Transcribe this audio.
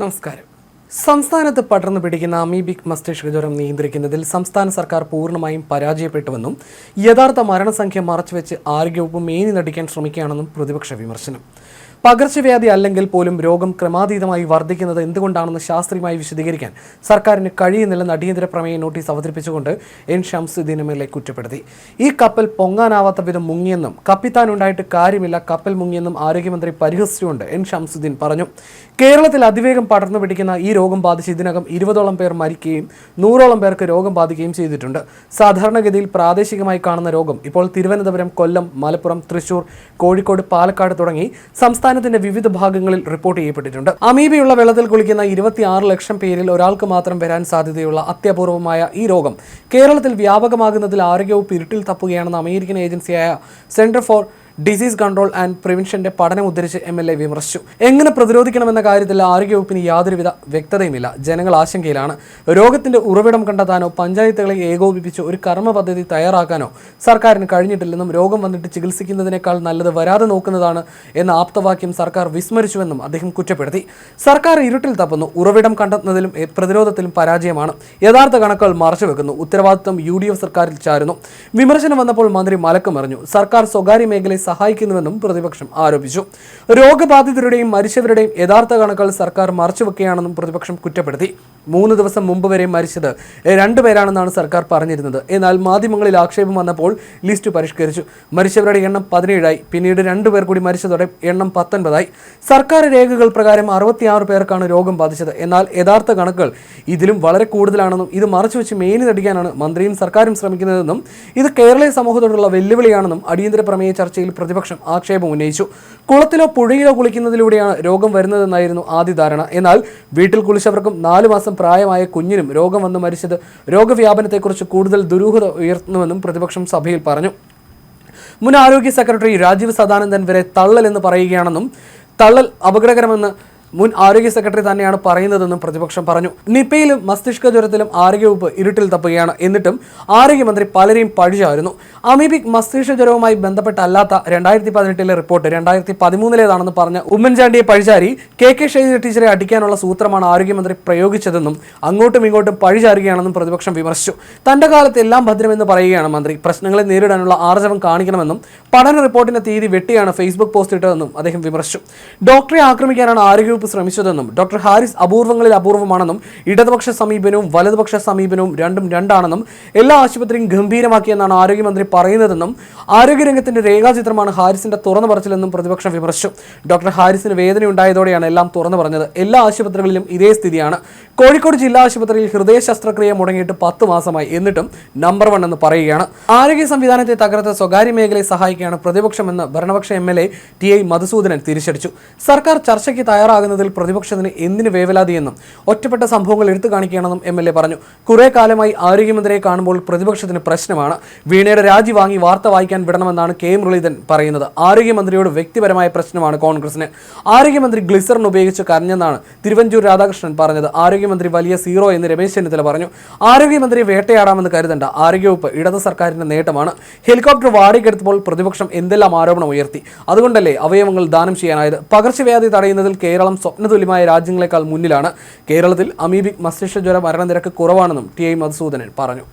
നമസ്കാരം. സംസ്ഥാനത്ത് പടർന്നു പിടിക്കുന്ന അമീബിക് മസ്തിഷ്ക ജ്വരം നിയന്ത്രിക്കുന്നതിൽ സംസ്ഥാന സർക്കാർ പൂർണമായും പരാജയപ്പെട്ടുവെന്നും യഥാർത്ഥ മരണസംഖ്യ മറച്ചുവെച്ച് ആരോഗ്യവകുപ്പ് മേനി നടിക്കാൻ ശ്രമിക്കുകയാണെന്നും പ്രതിപക്ഷ വിമർശനം. പകർച്ചവ്യാധി അല്ലെങ്കിൽ പോലും രോഗം ക്രമാതീതമായി വർദ്ധിക്കുന്നത് എന്തുകൊണ്ടാണെന്ന് ശാസ്ത്രീയമായി വിശദീകരിക്കാൻ സർക്കാരിന് കഴിയുന്നില്ലെന്ന് അടിയന്തര പ്രമേയ നോട്ടീസ് അവതരിപ്പിച്ചുകൊണ്ട് എൻ ഷംസുദ്ദീൻ എം എൽ കുറ്റപ്പെടുത്തി. ഈ കപ്പൽ പൊങ്ങാനാവാത്ത വിധം മുങ്ങിയെന്നും കപ്പിത്താൻ ഉണ്ടായിട്ട് കാര്യമില്ല കപ്പൽ മുങ്ങിയെന്നും ആരോഗ്യമന്ത്രി പരിഹസിച്ചുകൊണ്ട് എൻ ഷംസുദ്ദീൻ പറഞ്ഞു. കേരളത്തിൽ അതിവേഗം പടർന്നു പിടിക്കുന്ന ഈ രോഗം ബാധിച്ച് ഇതിനകം ഇരുപതോളം പേർ മരിക്കുകയും നൂറോളം പേർക്ക് രോഗം ബാധിക്കുകയും ചെയ്തിട്ടുണ്ട്. സാധാരണഗതിയിൽ പ്രാദേശികമായി കാണുന്ന രോഗം ഇപ്പോൾ തിരുവനന്തപുരം കൊല്ലം മലപ്പുറം തൃശൂർ കോഴിക്കോട് പാലക്കാട് തുടങ്ങി സംസ്ഥാനത്തിന്റെ വിവിധ ഭാഗങ്ങളിൽ റിപ്പോർട്ട് ചെയ്യപ്പെട്ടിട്ടുണ്ട്. അമീബയുള്ള വെള്ളത്തിൽ കുളിക്കുന്ന ഇരുപത്തിയാറ് ലക്ഷം പേരിൽ ഒരാൾക്ക് മാത്രം വരാൻ സാധ്യതയുള്ള അത്യപൂർവമായ ഈ രോഗം കേരളത്തിൽ വ്യാപകമാകുന്നതിൽ ആരോഗ്യവകുപ്പ് ഇരുട്ടിൽ തപ്പുകയാണെന്ന് അമേരിക്കൻ ഏജൻസിയായ center for disease control and പ്രിവെൻഷന്റെ പഠനം ഉദ്ധരിച്ച് എം എൽ എ വിമർശിച്ചു. എങ്ങനെ പ്രതിരോധിക്കണമെന്ന കാര്യത്തിൽ ആരോഗ്യവകുപ്പിന് യാതൊരുവിധ വ്യക്തതയുമില്ല. ജനങ്ങൾ ആശങ്കയിലാണ്. രോഗത്തിന്റെ ഉറവിടം കണ്ടെത്താനോ പഞ്ചായത്തുകളെ ഏകോപിപ്പിച്ച് ഒരു കർമ്മ പദ്ധതി തയ്യാറാക്കാനോ സർക്കാരിന് കഴിഞ്ഞിട്ടില്ലെന്നും രോഗം വന്നിട്ട് ചികിത്സിക്കുന്നതിനേക്കാൾ നല്ലത് വരാതെ നോക്കുന്നതാണ് എന്ന ആപ്തവാക്യം സർക്കാർ വിസ്മരിച്ചുവെന്നും അദ്ദേഹം കുറ്റപ്പെടുത്തി. സർക്കാർ ഇരുട്ടിൽ തപ്പുന്നു. ഉറവിടം കണ്ടെത്തുന്നതിലും പ്രതിരോധത്തിലും പരാജയമാണ്. യഥാർത്ഥ കണക്കുകൾ മറച്ചുവെക്കുന്നു. ഉത്തരവാദിത്വം യു ഡി എഫ് സർക്കാരിൽ ചാരുന്നു. വിമർശനം വന്നപ്പോൾ മന്ത്രി മലക്കമറിഞ്ഞു. സർക്കാർ സ്വകാര്യ മേഖലയെ സഹായിക്കുന്നുവെന്നും പ്രതിപക്ഷം ആരോപിച്ചു. രോഗബാധിതരുടെയും മരിച്ചവരുടെയും യഥാർത്ഥ കണക്കുകൾ സർക്കാർ മറച്ചുവെക്കുകയാണെന്നും പ്രതിപക്ഷം കുറ്റപ്പെടുത്തി. മൂന്ന് ദിവസം മുമ്പ് വരെ മരിച്ചത് രണ്ടുപേരാണെന്നാണ് സർക്കാർ പറഞ്ഞിരുന്നത്. എന്നാൽ മാധ്യമങ്ങളിൽ ആക്ഷേപം വന്നപ്പോൾ ലിസ്റ്റ് പരിഷ്കരിച്ചു. മരിച്ചവരുടെ എണ്ണം പതിനേഴായി. പിന്നീട് രണ്ടുപേർ കൂടി മരിച്ചതോടെ എണ്ണം പത്തൊൻപതായി. സർക്കാർ രേഖകൾ പ്രകാരം അറുപത്തിയാറ് പേർക്കാണ് രോഗം ബാധിച്ചത്. എന്നാൽ യഥാർത്ഥ കണക്കുകൾ ഇതിലും വളരെ കൂടുതലാണെന്നും ഇത് മറച്ചുവെച്ച് മേനി നടിക്കാനാണ് മന്ത്രിയും സർക്കാരും ശ്രമിക്കുന്നതെന്നും ഇത് കേരളീയ സമൂഹത്തോടുള്ള വെല്ലുവിളിയാണെന്നും അടിയന്തര പ്രമേയ ചർച്ചയിൽ പ്രതിപക്ഷം ആക്ഷേപം ഉന്നയിച്ചു. കുളത്തിലോ പുഴയിലോ കുളിക്കുന്നതിലൂടെയാണ് രോഗം വരുന്നതെന്നായിരുന്നു ആദ്യ ധാരണ. എന്നാൽ വീട്ടിൽ കുളിച്ചവർക്കും നാലു മാസം പ്രായമായ കുഞ്ഞിനും രോഗം വന്ന് മരിച്ചത് രോഗവ്യാപനത്തെക്കുറിച്ച് കൂടുതൽ ദുരൂഹത ഉയർത്തുന്നുവെന്നും പ്രതിപക്ഷം സഭയിൽ പറഞ്ഞു. മുൻ ആരോഗ്യ സെക്രട്ടറി രാജീവ് സദാനന്ദൻ വരെ തള്ളൽ എന്ന് പറയുകയാണെന്നും തള്ളൽ അപകടകരമെന്ന് മുൻ ആരോഗ്യ സെക്രട്ടറി തന്നെയാണ് പറയുന്നതെന്നും പ്രതിപക്ഷം പറഞ്ഞു. നിപ്പയിലും മസ്തിഷ്ക ജ്വരത്തിലും ആരോഗ്യവകുപ്പ് ഇരുട്ടിൽ തപ്പുകയാണ്. എന്നിട്ടും ആരോഗ്യമന്ത്രി പലരെയും പഴിച്ചായിരുന്നു അമീബിക് മസ്തിഷ്ക ജ്വരവുമായി ബന്ധപ്പെട്ടല്ലാത്ത രണ്ടായിരത്തി പതിനെട്ടിലെ റിപ്പോർട്ട് രണ്ടായിരത്തി പതിമൂന്നിലേതാണെന്ന് പറഞ്ഞ ഉമ്മൻചാണ്ടിയെ പഴിചാരി കെ കെ ശൈലജ ടീച്ചറെ അടിക്കാനുള്ള സൂത്രമാണ് ആരോഗ്യമന്ത്രി പ്രയോഗിച്ചതെന്നും അങ്ങോട്ടും ഇങ്ങോട്ടും പഴിചാരുകയാണെന്നും പ്രതിപക്ഷം വിമർശിച്ചു. തന്റെ കാലത്ത് എല്ലാം ഭദ്രമെന്ന് പറയുകയാണ് മന്ത്രി. പ്രശ്നങ്ങളെ നേരിടാനുള്ള ആർജവം കാണിക്കണമെന്നും പഠന റിപ്പോർട്ടിന്റെ തീയതി വെട്ടിയാണ് ഫേസ്ബുക്ക് പോസ്റ്റ് ഇട്ടതെന്നും അദ്ദേഹം വിമർശിച്ചു. ഡോക്ടറെ ആക്രമിക്കാനാണ് ആരോഗ്യവകുപ്പ് ശ്രമിച്ചതെന്നും ഡോക്ടർ ഹാരിസ് അപൂർവങ്ങളിൽ അപൂർവമാണെന്നും ഇടതുപക്ഷ സമീപനവും വലതുപക്ഷ സമീപനവും രണ്ടും രണ്ടാണെന്നും എല്ലാ ആശുപത്രിയും ഗംഭീരമാക്കിയെന്നാണ് ആരോഗ്യമന്ത്രി പറയുന്നതെന്നും ആരോഗ്യരംഗത്തിന്റെ രേഖാചിത്രമാണ് ഹാരിസിന്റെ തുറന്നു പറച്ചിലെന്നും പ്രതിപക്ഷം വിമർശിച്ചു. ഡോക്ടർ ഹാരിസിന് വേദന ഉണ്ടായതോടെയാണ് എല്ലാം തുറന്നു പറഞ്ഞത്. എല്ലാ ആശുപത്രികളിലും ഇതേ സ്ഥിതിയാണ്. കോഴിക്കോട് ജില്ലാ ആശുപത്രിയിൽ ഹൃദയ ശസ്ത്രക്രിയ മുടങ്ങിയിട്ട് പത്ത് മാസമായി. എന്നിട്ടും നമ്പർ വൺ എന്ന് പറയുകയാണ്. ആരോഗ്യ സംവിധാനത്തെ തകർത്ത് സ്വകാര്യ മേഖലയെ സഹായിക്കുകയാണ് പ്രതിപക്ഷമെന്ന് ഭരണപക്ഷ M L A T I Madhusoodanan തിരിച്ചടിച്ചു. സർക്കാർ ചർച്ചയ്ക്ക് തയ്യാറാകുന്നതിൽ പ്രതിപക്ഷത്തിന് എന്തിന് വേവലാതിയെന്നും ഒറ്റപ്പെട്ട സംഭവങ്ങൾ എടുത്തു കാണിക്കുകയാണെന്നും എം എൽ എ പറഞ്ഞു. കുറേ കാലമായി ആരോഗ്യമന്ത്രിയെ കാണുമ്പോൾ പ്രതിപക്ഷത്തിന് പ്രശ്നമാണ്. വീണയുടെ രാജി വാങ്ങി വാർത്ത വായിക്കാൻ വിടണമെന്നാണ് കെ മുരളീധരൻ പറയുന്നത്. ആരോഗ്യമന്ത്രിയോട് വ്യക്തിപരമായ പ്രശ്നമാണ് കോൺഗ്രസിന് ആരോഗ്യമന്ത്രി ഗ്ലിസറിൻ ഉപയോഗിച്ച് കരഞ്ഞെന്നാണ് തിരുവഞ്ചൂർ രാധാകൃഷ്ണൻ പറഞ്ഞത്. ആരോഗ്യമന്ത്രി വലിയ സീറോ എന്ന് രമേശ് ചെന്നിത്തല പറഞ്ഞു. ആരോഗ്യമന്ത്രിയെ വേട്ടയാടാമെന്ന് കരുതണ്ട. ആരോഗ്യവകുപ്പ് ഇടത് സർക്കാരിന്റെ നേട്ടമാണ്. ഹെലികോപ്റ്റർ വാടകയ്ക്കെടുത്തപ്പോൾ പ്രതിപക്ഷം എന്തെല്ലാം ആരോപണം ഉയർത്തി. അതുകൊണ്ടല്ലേ അവയവങ്ങൾ ദാനം ചെയ്യാനായത്. പകർച്ചവ്യാധി തടയുന്നതിൽ കേരളം സ്വപ്നതുല്യമായ രാജ്യങ്ങളെക്കാൾ മുന്നിലാണ് കേരളത്തിൽ അമീബിക് മസ്തിഷ്ക ജ്വര മരണനിരക്ക് കുറവാണെന്നും ടി ഐ മധുസൂദനൻ പറഞ്ഞു.